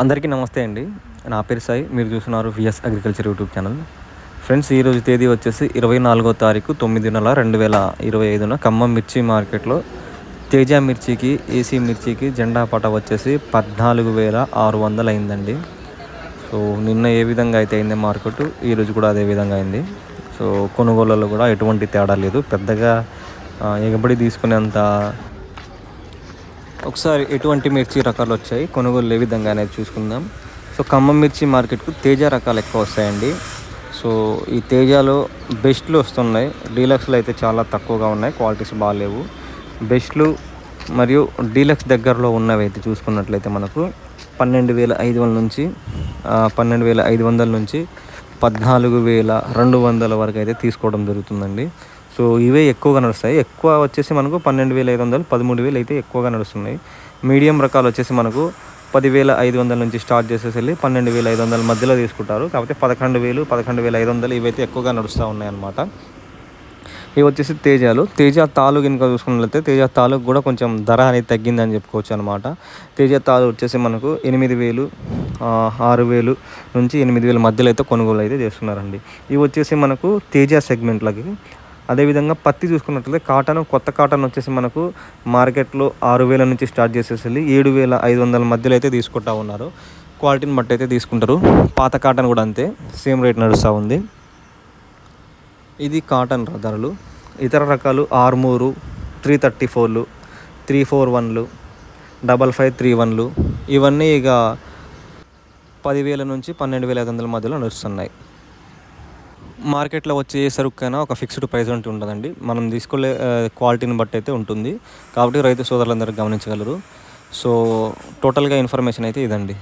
అందరికీ నమస్తే అండి. నా పేరు సాయి. మీరు చూస్తున్నారు VS agriculture YouTube channel friends ఈరోజు తేదీ వచ్చేసి ఇరవై నాలుగో తారీఖు తొమ్మిది నెల రెండు వేల ఇరవై ఐదున ఖమ్మం మిర్చి మార్కెట్లో తేజ మిర్చికి ఏసీ మిర్చికి జెండా పట వచ్చేసి పద్నాలుగు వేల ఆరు వందలు అయిందండి. సో నిన్న ఏ విధంగా అయితే అయింది మార్కెట్ ఈరోజు కూడా అదే విధంగా అయింది. సో కొనుగోళ్ళలో కూడా ఎటువంటి తేడా లేదు. పెద్దగా ఎగబడి తీసుకునేంత ఒకసారి ఎటువంటి మిర్చి రకాలు వచ్చాయి? కొనుగోలు ఏ విధంగా అనేది చూసుకుందాం. సో ఖమ్మం మిర్చి మార్కెట్కు తేజ రకాలు ఎక్కువ వస్తాయండి. సో ఈ తేజాలో బెస్ట్లు వస్తున్నాయి. డీలక్స్లు అయితే చాలా తక్కువగా ఉన్నాయి. క్వాలిటీస్ బాగాలేవు బెస్ట్లు మరియు డీలక్స్ దగ్గరలో ఉన్నవి అయితే చూసుకున్నట్లయితే మనకు పన్నెండు వేల ఐదు వందల నుంచి పన్నెండు వేల ఐదు వందల నుంచి పద్నాలుగు వేల రెండు వందల వరకు అయితే తీసుకోవడం జరుగుతుందండి. సో ఇవే ఎక్కువగా నడుస్తాయి. ఎక్కువ వచ్చేసి మనకు పన్నెండు వేల ఐదు వందలు పదమూడు వేలు అయితే ఎక్కువగా నడుస్తున్నాయి. మీడియం రకాలు వచ్చేసి మనకు పదివేల ఐదు వందల నుంచి స్టార్ట్ చేసేసి వెళ్ళి పన్నెండు వేల ఐదు వందల మధ్యలో తీసుకుంటారు. కాకపోతే పదకొండు వేలు పదకొండు వేల ఐదు వందలు ఇవైతే ఎక్కువగా నడుస్తూ ఉన్నాయన్నమాట. ఇవి వచ్చేసి తేజాలు. తేజ తాలు కనుక చూసుకున్నట్లయితే తేజ తాలూకు కూడా కొంచెం ధర అనేది తగ్గిందని చెప్పుకోవచ్చు అనమాట తేజ తాలు వచ్చేసి మనకు ఎనిమిది వేలు ఆరు వేలు నుంచి ఎనిమిది వేల మధ్యలో అయితే కొనుగోలు అయితే చేస్తున్నారండి. ఇవి వచ్చేసి మనకు తేజ సెగ్మెంట్లకి అదేవిధంగా పత్తి చూసుకున్నట్లయితే కాటన్ కొత్త కాటన్ వచ్చేసి మనకు మార్కెట్లో ఆరు వేల నుంచి స్టార్ట్ చేసేసి ఏడు వేల ఐదు వందల మధ్యలో అయితే తీసుకుంటా ఉన్నారు. క్వాలిటీని బట్టి అయితే తీసుకుంటారు. పాత కాటన్ కూడా అంతే సేమ్ రేట్ నడుస్తూ ఉంది. ఇది కాటన్ ధరలు. ఇతర రకాలు ఆర్మూరు త్రీ థర్టీ ఫోర్లు త్రీ ఫోర్ వన్లు డబల్ ఫైవ్ త్రీ వన్లు ఇవన్నీ ఇక పదివేల నుంచి పన్నెండు వేల ఐదు వందల మధ్యలో నడుస్తున్నాయి. మార్కెట్లో వచ్చే ఏ సరుకైనా ఒక ఫిక్స్డ్ ప్రైస్ అంటూ ఉంటుందండి. మనం తీసుకునే క్వాలిటీని బట్టి అయితే ఉంటుంది. కాబట్టి రైతు సోదరులందరూ గమనించగలరు. సో టోటల్గా ఇన్ఫర్మేషన్ అయితే ఇదండి.